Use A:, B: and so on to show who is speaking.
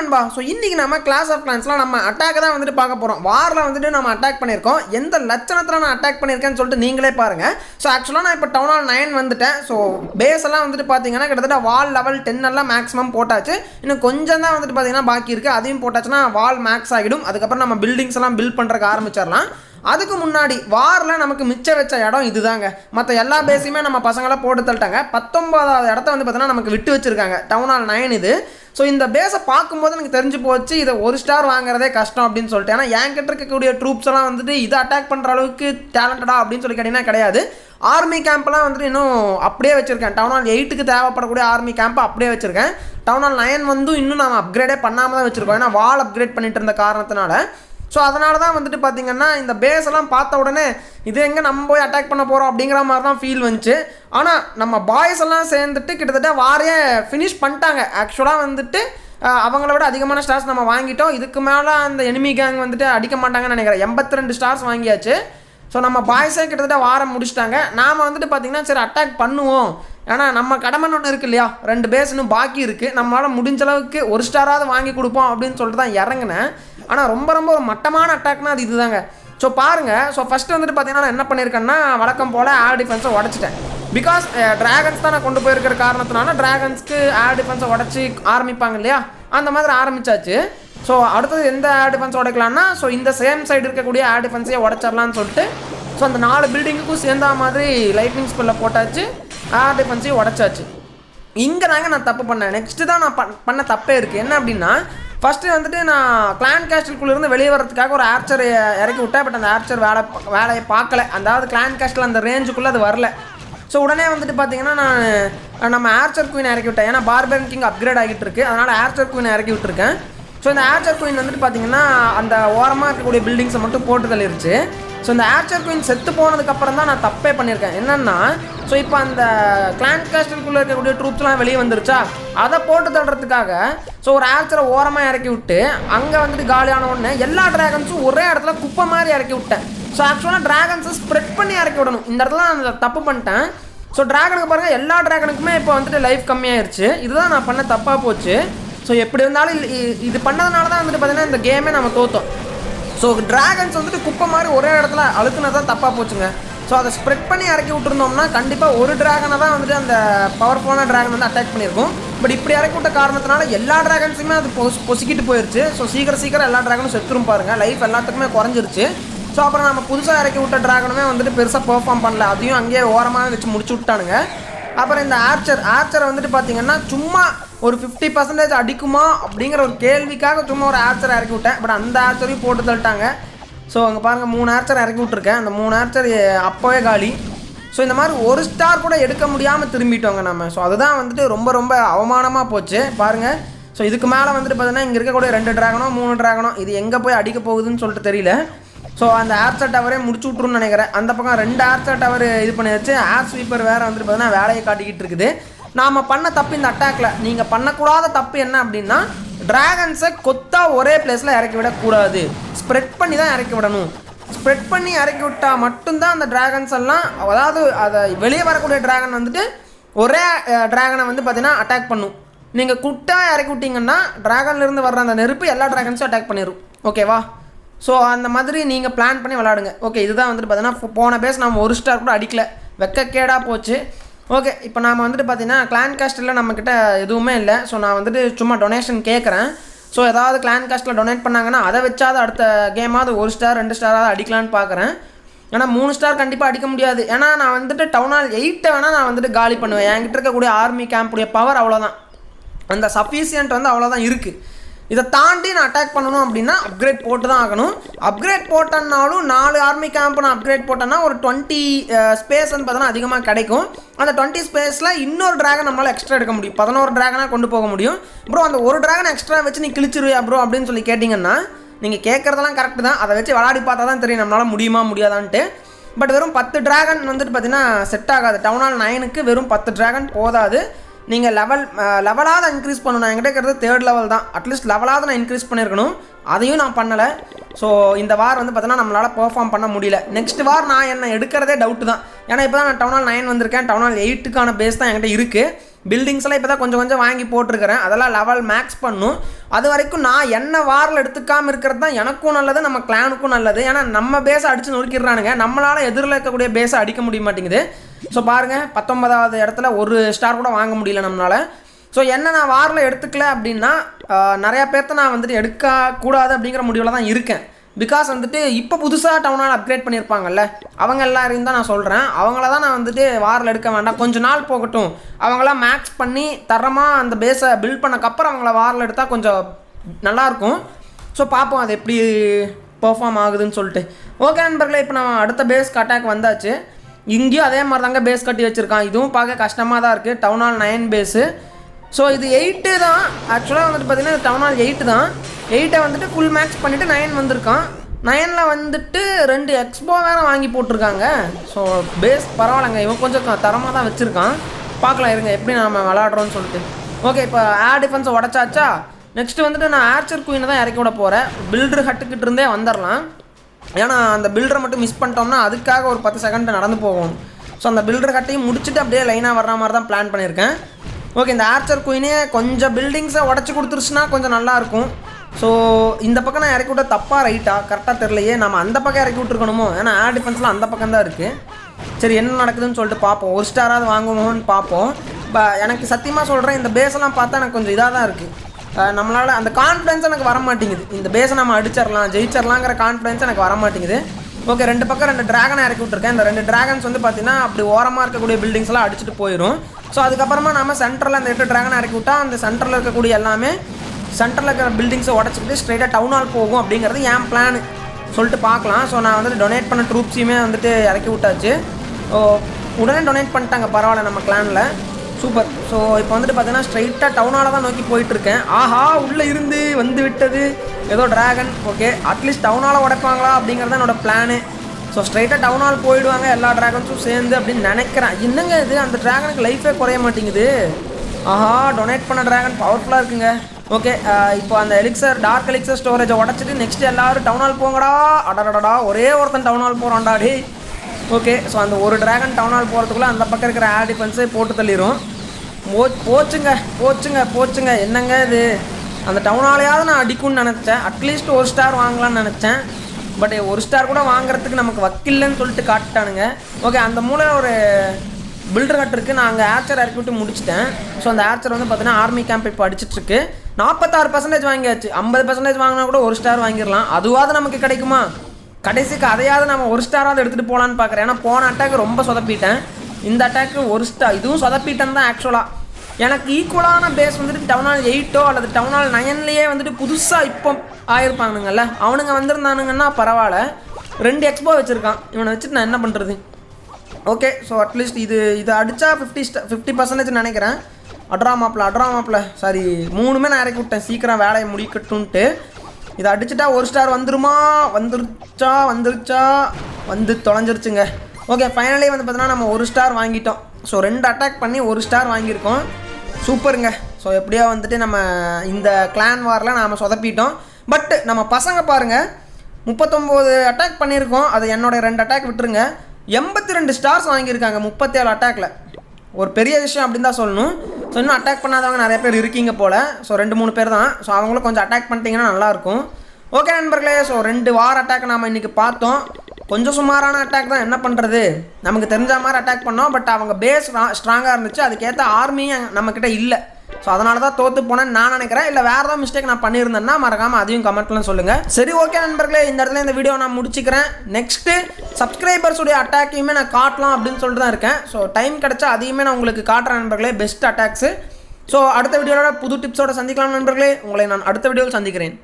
A: நண்பா. ஸோ இன்றைக்கி நம்ம கிளாஸ் ஆஃப் கிளான்ஸ்லாம் நம்ம அட்டாக் தான் வந்துட்டு பார்க்க போகிறோம் வாரில் வந்துட்டு நம்ம அட்டாக் பண்ணியிருக்கோம். எந்த லட்சணத்தில் நான் அட்டாக் பண்ணியிருக்கேன்னு சொல்லிட்டு நீங்களே பாருங்கள் ஸோ ஆக்சுவலாக நான் இப்போ டவுன் ஹால் நைன் வந்துட்டேன். ஸோ பேஸ் எல்லாம் வந்துட்டு பார்த்தீங்கன்னா கிட்டத்தட்ட வால் லெவல் டென் எல்லாம் மேக்ஸிமம் போட்டாச்சு. இன்னும் கொஞ்சம் தான் வந்துட்டு பார்த்தீங்கன்னா பாக்கி இருக்குது அதையும் போட்டாச்சுன்னா வால் மேக்ஸ் ஆகிடும். அதுக்கப்புறம் நம்ம பில்டிங்ஸ் எல்லாம் பில்ட் பண்ணுறதுக்கு ஆரம்பிச்சிடலாம். அதுக்கு முன்னாடி வாரில் நமக்கு மிச்சம் வச்ச இடம் இதுதாங்க. மற்ற எல்லா பேஸையுமே நம்ம பசங்களாம் போட்டு தள்ளிட்டாங்க. பத்தொன்பதாவது இடத்த வந்து பார்த்தீங்கன்னா நமக்கு விட்டு வச்சிருக்காங்க. டவுன் ஹால் நைன் இது. ஸோ இந்த பேஸை பார்க்கும்போது எனக்கு தெரிஞ்சு போச்சு இதை ஒரு ஸ்டார் வாங்குறதே கஷ்டம் அப்படின்னு சொல்லிட்டு. ஏன்னா என்கிட்ட இருக்கக்கூடிய ட்ரூப்ஸ் எல்லாம் வந்துட்டு இதை அட்டாக் பண்ணுற அளவுக்கு டேலண்டடா அப்படின்னு சொல்லி கேட்டிங்கன்னா கிடையாது. ஆர்மி கேம்ப்லாம் வந்துட்டு இன்னும் அப்படியே வச்சுருக்கேன். டவுன் ஹால் எயிட்டுக்கு தேவைப்படக்கூடிய ஆர்மி கேம்ப்பை அப்படியே வச்சுருக்கேன். டவுன் ஹால் நைன் வந்து இன்னும் நாம் அப்கிரேடே பண்ணாமல் தான் வச்சுருக்கோம். ஏன்னா வால் அப்கிரேட் பண்ணிட்டு இருந்த காரணத்தினால. ஸோ அதனால தான் வந்துட்டு பார்த்தீங்கன்னா இந்த பேஸ் எல்லாம் பார்த்த உடனே இது எங்கே நம்ம போய் அட்டாக் பண்ண போகிறோம் அப்படிங்கிற மாதிரி தான் ஃபீல் வந்துச்சு. ஆனால் நம்ம பாய்ஸ் எல்லாம் சேர்ந்துட்டு கிட்டத்தட்ட வாரையே ஃபினிஷ் பண்ணிட்டாங்க. ஆக்சுவலாக வந்துட்டு அவங்கள விட அதிகமான ஸ்டார்ஸ் நம்ம வாங்கிட்டோம். இதுக்கு மேலே அந்த எனிமி கேங் வந்துட்டு அடிக்க மாட்டாங்கன்னு நினைக்கிறேன். எண்பத்தி ரெண்டு ஸ்டார்ஸ் வாங்கியாச்சு. ஸோ நம்ம பாய்ஸே கிட்டத்தட்ட வாரம் முடிச்சிட்டாங்க. நாம் வந்துட்டு பார்த்தீங்கன்னா சரி அட்டாக் பண்ணுவோம். ஏன்னா நம்ம கடமைன்னு ஒன்று இருக்கு இல்லையா? ரெண்டு பேஸ் இன்னும் பாக்கி இருக்குது நம்மளால் முடிஞ்ச அளவுக்கு ஒரு ஸ்டாராவது வாங்கி கொடுப்போம் அப்படின்னு சொல்லிட்டு தான் இறங்கினேன். ஆனால் ரொம்ப ரொம்ப ஒரு மட்டமான அட்டாக்னா அது இதுதாங்க. ஸோ பாருங்கள் ஸோ ஃபஸ்ட்டு வந்துட்டு பார்த்தீங்கன்னா நான் என்ன பண்ணியிருக்கேன்னா வழக்கம் போல் ஏர் டிஃபென்ஸை உடச்சிட்டேன். பிகாஸ் ட்ராகன்ஸ் தான் நான் கொண்டு போயிருக்கிற காரணத்தினால ட்ராகன்ஸ்க்கு ஏர் டிஃபென்ஸை உடச்சி ஆரம்பிப்பாங்க இல்லையா? அந்த மாதிரி ஆரம்பிச்சாச்சு. ஸோ அடுத்தது எந்த ஏர் டிஃபென்ஸ் உடைக்கலாம்னா ஸோ இந்த சேம் சைடு இருக்கக்கூடிய ஏர் டிஃபென்ஸையே உடச்சிடலான்னு சொல்லிட்டு ஸோ அந்த நாலு பில்டிங்குக்கும் சேர்ந்தா மாதிரி லைட்னிங் ஸ்பெல்ல போட்டாச்சு. ஏர் டிஃபென்ஸையும் உடச்சாச்சு. இங்கே தாங்க நான் தப்பு பண்ணேன். நெக்ஸ்ட்டு தான் நான் பண்- பண்ண தப்பே இருக்குது என்ன அப்படின்னா ஃபஸ்ட்டு வந்துட்டு நான் கிளான் கேஸ்டல்குள்ளேருந்து வெளியே வரதுக்காக ஒரு ஆர்ச்சர் இறக்கி விட்டேன். பட் அந்த ஆர்ச்சர் வேலை வேலையை பார்க்கல. அதாவது கிளான் கேஸ்டில் அந்த ரேஞ்சுக்குள்ளே அது வரல. ஸோ உடனே வந்துட்டு பார்த்தீங்கன்னா நான் நம்ம ஆர்ச்சர் குயின் இறக்கி விட்டேன். ஏன்னா பார்பன் கிங் அப்கிரேட் ஆகிட்டு இருக்கு. அதனால் ஆர்ச்சர் குயின் இறக்கி விட்டுருக்கேன். ஸோ இந்த ஆர்ச்சர் குயின் வந்துட்டு பார்த்தீங்கன்னா அந்த ஓரமாக இருக்கக்கூடிய பில்டிங்ஸை மட்டும் போட்டு தள்ளிருச்சு. ஸோ இந்த ஆர்ச்சர் குயின் செத்து போனதுக்கப்புறம் தான் நான் தப்பே பண்ணியிருக்கேன் என்னென்னா ஸோ இப்போ அந்த கிளான் கேஸ்டலுக்குள்ளே இருக்கக்கூடிய ட்ரூப்ஸ்லாம் வெளியே வந்துருச்சா? அதை போட்டு தள்ளுறதுக்காக ஸோ ஒரு ஆர்ச்சரை ஓரமாக இறக்கி விட்டு அங்கே வந்துட்டு காலியான உடனே எல்லா ட்ராகன்ஸும் ஒரே இடத்துல குப்பை மாதிரி இறக்கி விட்டேன். ஸோ ஆக்சுவலாக ட்ராகன்ஸை ஸ்ப்ரெட் பண்ணி இறக்கி விடணும். இந்த இடத்துல நான் தப்பு பண்ணிட்டேன். ஸோ ட்ராகனுக்கு பாருங்கள் எல்லா ட்ராகனுக்குமே இப்போ வந்துட்டு லைஃப் கம்மியாயிருச்சு. இதுதான் நான் பண்ண தப்பாக போச்சு. ஸோ எப்படி இருந்தாலும் இது- பண்ணதுனால தான் வந்துட்டு பார்த்தீங்கன்னா இந்த கேமே நம்ம தோத்தோம். ஸோ டிராகன்ஸ் வந்துட்டு குப்பை மாதிரி ஒரே இடத்துல அழுத்துனது தான் தப்பாக போச்சுங்க. ஸோ அதை ஸ்ப்ரெட் பண்ணி இறக்கி விட்டுருந்தோம்னா கண்டிப்பாக ஒரு ட்ராகனை தான் வந்துட்டு அந்த பவர்ஃபுல்லான ட்ராகன் வந்து அட்டாக் பண்ணியிருக்கும். பட் இப்படி இறக்கி விட்ட காரணத்தினால எல்லா ட்ராகன்ஸுமே அது பொஸ் பொசிக்கிட்டு போயிடுச்சு ஸோ சீக்கிரம் சீக்கிரம் எல்லா ட்ராகனும் செத்துரும் பாருங்கள் லைஃப் எல்லாத்துக்குமே குறைஞ்சிருச்சு. ஸோ அப்புறம் நம்ம புதுசாக இறக்கி விட்ட ட்ராகனுமே வந்துட்டு பெருசாக பெர்ஃபார்ம் பண்ணல. அதையும் அங்கேயே ஓரமாக வச்சு முடிச்சு விட்டானுங்க. அப்புறம் இந்த ஆர்ச்சர் ஆர்ச்சரை வந்துட்டு பார்த்தீங்கன்னா சும்மா ஒரு ஃபிஃப்டி பர்சன்டேஜ் அடிக்குமா அப்படிங்கிற ஒரு கேள்விக்காக சும்மா ஒரு ஆர்ச்சரை இறக்கி விட்டேன். பட் அந்த ஆர்ச்சரையும் போட்டு தள்ளிட்டாங்க. ஸோ அங்கே பாருங்கள் மூணு ஆர்ச்சர் இறக்கி விட்ருக்கேன் அந்த மூணு ஆர்ச்சர் அப்போவே காலி. ஸோ இந்த மாதிரி ஒரு ஸ்டார் கூட எடுக்க முடியாமல் திரும்பிட்டோங்க நம்ம ஸோ அதுதான் வந்துட்டு ரொம்ப ரொம்ப அவமானமாக போச்சு. பாருங்கள் ஸோ இதுக்கு மேலே வந்துட்டு பார்த்தீங்கன்னா இங்கே இருக்கக்கூடிய ரெண்டு ட்ராகனோ மூணு ட்ராகனோ இது எங்கே போய் அடிக்க போகுதுன்னு சொல்லிட்டு தெரியல. ஸோ அந்த ஆப்செட் டவரே முடிச்சு விட்ருன்னு நினைக்கிறேன். அந்த பக்கம் ரெண்டு ஆப்செட் டவர் இது பண்ணி வச்சு ஏர் ஸ்வீப்பர் வேறு வந்துட்டு பார்த்தீங்கன்னா வேலையை காட்டிக்கிட்டு இருக்குது. நாம் பண்ண தப்பு இந்த அட்டாக்ல நீங்கள் பண்ணக்கூடாத தப்பு என்ன அப்படின்னா ட்ராகன்ஸை கொத்தா ஒரே பிளேஸில் இறக்கி விடக்கூடாது ஸ்ப்ரெட் பண்ணி தான் இறக்கி விடணும். ஸ்ப்ரெட் பண்ணி இறக்கி விட்டால் மட்டும்தான் அந்த டிராகன்ஸ் எல்லாம் அதாவது அதை வெளியே வரக்கூடிய டிராகன் வந்துட்டு ஒரே டிராகனை வந்து பார்த்தீங்கன்னா அட்டாக் பண்ணும். நீங்கள் குட்டாக இறக்கி விட்டிங்கன்னா ட்ராகன்லேருந்து வர்ற அந்த நெருப்பு எல்லா ட்ராகன்ஸும் அட்டாக் பண்ணிடும் ஓகேவா ஸோ அந்த மாதிரி நீங்கள் பிளான் பண்ணி விளாடுங்க ஓகே இதுதான் வந்துட்டு பார்த்தீங்கன்னா போன பேஸ் நம்ம ஒரு ஸ்டார் கூட அடிக்கல. வெக்கக்கேடாக போச்சு. ஓகே இப்போ நாம் வந்துட்டு பார்த்தீங்கன்னா கிளான் காஸ்ட்டில் நம்மக்கிட்ட எதுவுமே இல்லை. ஸோ நான் வந்துட்டு சும்மா டொனேஷன் கேட்குறேன் ஸோ ஏதாவது கிளான் காஸ்ட்டில் டொனேட் பண்ணாங்கன்னா அதை வச்சாவது அடுத்த கேமாவது ஒரு ஸ்டார் ரெண்டு ஸ்டாராவது அடிக்கலான்னு பார்க்குறேன் ஏன்னா மூணு ஸ்டார் கண்டிப்பாக அடிக்க முடியாது. ஏன்னா நான் வந்துட்டு டவுன் ஹால் எயிட்டை வேணால் நான் வந்துட்டு காலி பண்ணுவேன். என்கிட்ட இருக்கக்கூடிய ஆர்மி கேம்புடைய பவர் அவ்வளோதான் அந்த சஃபிஷியன்ட் வந்து அவ்வளோதான் இருக்குது இதை தாண்டி நான் அட்டாக் பண்ணணும் அப்படின்னா அப்கிரேட் போட்டு தான் ஆகணும். அப்கிரேட் போட்டேன்னாலும் நாலு ஆர்மி கேம்ப் நான் அப்கிரேட் போட்டேன்னா ஒரு டுவெண்ட்டி ஸ்பேஸ் வந்து பார்த்தோன்னா அதிகமாக கிடைக்கும். அந்த டுவெண்ட்டி ஸ்பேஸில் இன்னொரு ட்ராகன் நம்மளால் எக்ஸ்ட்ரா எடுக்க முடியும். பதினோரு ட்ராகனாக கொண்டு போக முடியும். ப்ரோ அந்த ஒரு ட்ராகன் எக்ஸ்ட்ரா வச்சு நீ கிழிச்சிருவியா ப்ரோ அப்படின்னு சொல்லி கேட்டிங்கன்னா நீங்கள் கேட்குறதெல்லாம் கரெக்டு தான். அதை வச்சு விளாடி பார்த்தா தான் தெரியும் நம்மளால் முடியுமா முடியாதான்ட்டு. பட் வெறும் பத்து ட்ராகன் வந்துட்டு பார்த்தீங்கன்னா செட் ஆகாது. டவுன் ஹால் நைனுக்கு வெறும் பத்து ட்ராகன் போதாது. நீங்கள் லெவல் லெவலாவது இன்க்ரீஸ் பண்ணணும். என்கிட்ட இருக்கிறது தேர்ட் லெவல் தான். அட்லீஸ்ட் லெவலாவது நான் இன்க்ரீஸ் பண்ணியிருக்கணும். அதையும் நான் பண்ணலை. ஸோ இந்த வார் வந்து பார்த்தீங்கன்னா நம்மளால் பெர்ஃபார்ம் பண்ண முடியல. நெக்ஸ்ட் வார் நான் என்ன எடுக்கிறதே டவுட்டு தான். ஏன்னா இப்போ தான் நான் டவுன் ஹால் நைன் வந்திருக்கேன். டவுன் ஹால் எயிட்டுக்கான பேஸ் தான் என்கிட்ட இருக்குது பில்டிங்ஸ் எல்லாம் இப்போ தான் கொஞ்சம் கொஞ்சம் வாங்கி போட்டிருக்கிறேன். அதெல்லாம் லெவல் மேக்ஸ் பண்ணும். அது வரைக்கும் நான் என்ன வாரில் எடுத்துக்காமல் இருக்கிறது தான் எனக்கும் நல்லது நம்ம கிளானுக்கும் நல்லது. ஏன்னா நம்ம பேஸை அடித்து நொறுக்கிடுறானுங்க. நம்மளால் எதிரில் இருக்கக்கூடிய பேஸை அடிக்க முடிய மாட்டேங்குது. ஸோ பாருங்கள் பத்தொன்பதாவது இடத்துல ஒரு ஸ்டார் கூட வாங்க முடியல நம்மளால். ஸோ என்ன நான் வாரில் எடுத்துக்கல அப்படின்னா நிறையா பேர்த்த நான் வந்துட்டு எடுக்கக்கூடாது அப்படிங்கிற முடிவில் தான் இருக்கேன். பிகாஸ் வந்துட்டு இப்போ புதுசாக டவுனால் அப்கிரேட் பண்ணியிருப்பாங்கல்ல அவங்க எல்லாரையும் தான் நான் சொல்கிறேன் அவங்கள தான் நான் வந்துட்டு வாரில் எடுக்க வேண்டாம். கொஞ்ச நாள் போகட்டும். அவங்களாம் மேக்ஸ் பண்ணி தரமாக அந்த பேஸை பில்ட் பண்ணக்கப்புறம் அவங்கள வாரில் எடுத்தால் கொஞ்சம் நல்லாயிருக்கும். ஸோ பார்ப்போம் அது எப்படி பெர்ஃபார்ம் ஆகுதுன்னு சொல்லிட்டு. ஓகே நண்பர்களே இப்போ நான் அடுத்த பேஸ்க்கு அட்டாக் வந்தாச்சு. இங்கேயும் அதே மாதிரி தாங்க பேஸ் கட்டி வச்சுருக்கான். இதுவும் பார்க்க கஷ்டமாக தான் இருக்குது town hall nine base so இது எயிட்டு தான். ஆக்சுவலாக வந்துட்டு பார்த்தீங்கன்னா டவுன் ஹால் எயிட்டு தான். எயிட்டை வந்துட்டு ஃபுல் மேக்ஸ் பண்ணிவிட்டு நைன் வந்திருக்கான். நைனில் வந்துட்டு ரெண்டு எக்ஸ்போ வேறு வாங்கி போட்டிருக்காங்க. ஸோ பேஸ் பரவாயில்லைங்க. இவன் கொஞ்சம் தரமாக தான் வச்சுருக்கான். பார்க்கலாம் இருங்க எப்படி நம்ம விளாட்றோன்னு சொல்லிட்டு. ஓகே இப்போ ஏர் டிஃபென்ஸை உடச்சாச்சா? நெக்ஸ்ட்டு வந்துட்டு நான் ஆர்ச்சர் குயினை தான் இறக்கி விட போகிறேன் பில்டர் ஹட்டுக்கிட்டு இருந்தே வந்துடலாம் ஏன்னா அந்த பில்டரை மட்டும் மிஸ் பண்ணிட்டோம்னா அதுக்காக ஒரு பத்து செகண்ட் நடந்து போகும். ஸோ அந்த பில்டர் கட்டையும் முடிச்சுட்டு அப்படியே லைனாக வர்ற மாதிரி தான் பிளான் பண்ணியிருக்கேன். ஓகே இந்த ஆர்ச்சர் குயினே கொஞ்சம் பில்டிங்ஸை உடச்சி கொடுத்துருச்சுன்னா கொஞ்சம் நல்லாயிருக்கும் ஸோ இந்த பக்கம் நான் இறக்கி விட்ட தப்பாக ரைட்டாக கரெக்டாக தெரிலையே நம்ம அந்த பக்கம் இறக்கி விட்டுருக்கணுமோ? ஏன்னா ஏர் டிஃபென்ஸ்லாம் அந்த பக்கம் தான் இருக்குது சரி என்ன நடக்குதுன்னு சொல்லிட்டு பார்ப்போம். ஒரு ஸ்டாராவது வாங்குவோம்னு பார்ப்போம். இப்போ எனக்கு சத்தியமாக சொல்கிறேன் இந்த பேஸெல்லாம் பார்த்தா எனக்கு கொஞ்சம் இதாக தான் இருக்குது நம்மளால் அந்த கான்ஃபிடன்ஸ் எனக்கு வர மாட்டேங்குது இந்த பேஸை நம்ம அடிச்சிடலாம் ஜெயிச்சிடலாங்கிற கான்ஃபிடன்ஸ் எனக்கு வர மாட்டேங்குது ஓகே ரெண்டு பக்கம் ரெண்டு டிராகனை இறக்கி விட்ருக்கேன் இந்த ரெண்டு டிராகன்ஸ் வந்து பார்த்தீங்கன்னா அப்படி ஓரமாக இருக்கக்கூடிய பில்டிங்ஸ்லாம் அடிச்சுட்டு போயிடும் ஸோ அதுக்கப்புறமா நம்ம சென்டரில் அந்த எட்டு டிராகனை இறக்கி விட்டால் அந்த சென்டரில் இருக்கக்கூடிய எல்லாமே சென்டரில் இருக்கிற பில்டிங்ஸை உடச்சிக்கிட்டு ஸ்ட்ரைட்டாக டவுன் ஹால் போகும் அப்படிங்கிறது என் பிளான் சொல்லிட்டு பார்க்கலாம். ஸோ நான் வந்துட்டு டொனேட் பண்ண ட்ரூப்ஸையுமே வந்துட்டு இறக்கி விட்டாச்சு. ஓ உடனே டொனேட் பண்ணிட்டாங்க பரவாயில்ல நம்ம கிளானில் சூப்பர் ஸோ இப்போ வந்துட்டு பார்த்தீங்கன்னா ஸ்ட்ரைட்டாக டவுனால் தான் நோக்கி போயிட்டுருக்கேன். ஆஹா உள்ளே இருந்து வந்து விட்டது. ஏதோ டிராகன் ஓகே அட்லீஸ்ட் டவுனால் உடைப்பாங்களா அப்படிங்கிறது தான் என்னோட பிளானு ஸோ ஸ்ட்ரைட்டாக டவுனால் போயிடுவாங்க எல்லா ட்ராகன்ஸும் சேர்ந்து அப்படின்னு நினைக்கிறேன். என்னங்க இது? அந்த டிராகனுக்கு லைஃபே குறைய மாட்டேங்குது. ஆஹா டொனேட் பண்ண ட்ராகன் பவர்ஃபுல்லாக இருக்குங்க. ஓகே இப்போ அந்த எலிக்சர் டார்க் எலிக்சர் ஸ்டோரேஜை உடச்சிட்டு நெக்ஸ்ட் எல்லாரும் டவுனால் போங்கடா. அடடடா ஒரே ஒருத்தன் டவுன் போகிறான்டா டே ஓகே ஸோ அந்த ஒரு டிராகன் டவுன் ஹால் போகிறதுக்குள்ளே அந்த பக்கம் இருக்கிற ஏர் டிஃபென்ஸே போட்டு தள்ளிடும் போ போச்சுங்க போச்சுங்க போச்சுங்க. என்னங்க இது? அந்த டவுன் ஹாலையாவது நான் அடிக்கும்னு நினச்சேன். அட்லீஸ்ட் ஒரு ஸ்டார் வாங்கலாம்னு நினச்சேன். பட் ஒரு ஸ்டார் கூட வாங்குறதுக்கு நமக்கு வக்கில்லைன்னு சொல்லிட்டு காட்டானுங்க ஓகே அந்த மூலம் ஒரு பில்டர் கட் இருக்குது நான் அங்கே ஆர்ச்சர் இறக்கி விட்டு முடிச்சிட்டேன். ஸோ அந்த ஆர்ச்சர் வந்து பார்த்தீங்கன்னா ஆர்மி கேம்ப் இப்போ அடிச்சிட்ருக்கு நாற்பத்தாறு பர்சன்டேஜ் வாங்கியாச்சு. ஐம்பது பர்சன்டேஜ் வாங்கினா கூட ஒரு ஸ்டார் வாங்கிடலாம். அதுவாவது நமக்கு கிடைக்குமா? கடைசிக்கு அதையாவது நம்ம ஒரு ஸ்டாராவது எடுத்துகிட்டு போகலான்னு பார்க்குறேன் ஏன்னா போன அட்டாக் ரொம்ப சொதப்பிட்டேன். இந்த அட்டாக்கு ஒரு ஸ்டார் இதுவும் சொதப்பிட்டேன் தான் ஆக்சுவலாக எனக்கு ஈக்குவலான பேஸ் வந்துட்டு டவுன் ஹால் எயிட்டோ அல்லது டவுன் ஹால் நைன்லேயே வந்துட்டு புதுசாக இப்போ ஆயிருப்பானுங்கல்ல. அவனுங்க வந்திருந்தானுங்கன்னா பரவாயில்ல. ரெண்டு எக்ஸ்போ வச்சுருக்கான். இவனை வச்சுட்டு நான் என்ன பண்ணுறது ஓகே ஸோ அட்லீஸ்ட் இது இது அடித்தா ஃபிஃப்டி ஸ்ட ஃபிஃப்டி பர்சன்டேஜ் நினைக்கிறேன். அட்ரா மாப்பிள அட்ரா மாப்பிள. சாரி மூணுமே நான் இறக்கி விட்டேன். சீக்கிரம் வேலையை முடிக்கட்டும்ன்ட்டு இதை அடிச்சுட்டா ஒரு ஸ்டார் வந்துருமா? வந்துருச்சா? வந்துருச்சா? வந்து தொலைஞ்சிருச்சுங்க. ஓகே ஃபைனலி வந்து பார்த்தோன்னா நம்ம ஒரு ஸ்டார் வாங்கிட்டோம். ஸோ ரெண்டு அட்டாக் பண்ணி ஒரு ஸ்டார் வாங்கியிருக்கோம். சூப்பருங்க ஸோ எப்படியோ வந்துட்டு நம்ம இந்த கிளான் வாரில் நாம் சொதப்பிட்டோம். பட் நம்ம பசங்க பாருங்கள் முப்பத்தொம்போது அட்டாக் பண்ணியிருக்கோம். அது என்னோடய ரெண்டு அட்டாக் விட்டுருங்க. எண்பத்தி ரெண்டு ஸ்டார்ஸ் வாங்கியிருக்காங்க முப்பத்தேழு அட்டாக்ல ஒரு பெரிய விஷயம் அப்படின்னு தான் சொல்லணும். ஸோ இன்னும் அட்டாக் பண்ணாதவங்க நிறைய பேர் இருக்கீங்க போல். ஸோ ரெண்டு மூணு பேர் தான். ஸோ அவங்களும் கொஞ்சம் அட்டாக் பண்ணிட்டீங்கன்னா நல்லாயிருக்கும். ஓகே நண்பர்களே. ஸோ ரெண்டு வார் அட்டாக் நாம் இன்றைக்கி பார்த்தோம். கொஞ்சம் சுமாரான அட்டாக் தான். என்ன பண்ணுறது நமக்கு தெரிஞ்ச மாதிரி அட்டாக் பண்ணோம். பட் அவங்க பேஸ் ஸ்ட்ராங்காக இருந்துச்சு. அதுக்கேற்ற ஆர்மியும் நம்மக்கிட்ட இல்லை. ஸோ அதனால தான் தோற்று போனேன்னு நான் நினைக்கிறேன். இல்லை வேறு ஏதாவது மிஸ்டேக் நான் பண்ணியிருந்தேன்னா மறக்காமல் அதையும் கமெண்ட்லாம் சொல்லுங்கள் சரி ஓகே நண்பர்களே இந்த இடத்துல இந்த வீடியோ நான் முடிச்சுக்கிறேன். நெக்ஸ்ட்டு சப்ஸ்கிரைபர்ஸுடைய அட்டாக்கையுமே நான் காட்டலாம் அப்படின்னு சொல்லிட்டு தான் இருக்கேன். ஸோ டைம் கிடச்சா அதையுமே நான் உங்களுக்கு காட்டுறேன் நண்பர்களே பெஸ்ட் அட்டாக்ஸு ஸோ அடுத்த வீடியோட புது டிப்ஸோட சந்திக்கலாம் நண்பர்களே. உங்களை நான் அடுத்த வீடியோவில் சந்திக்கிறேன்.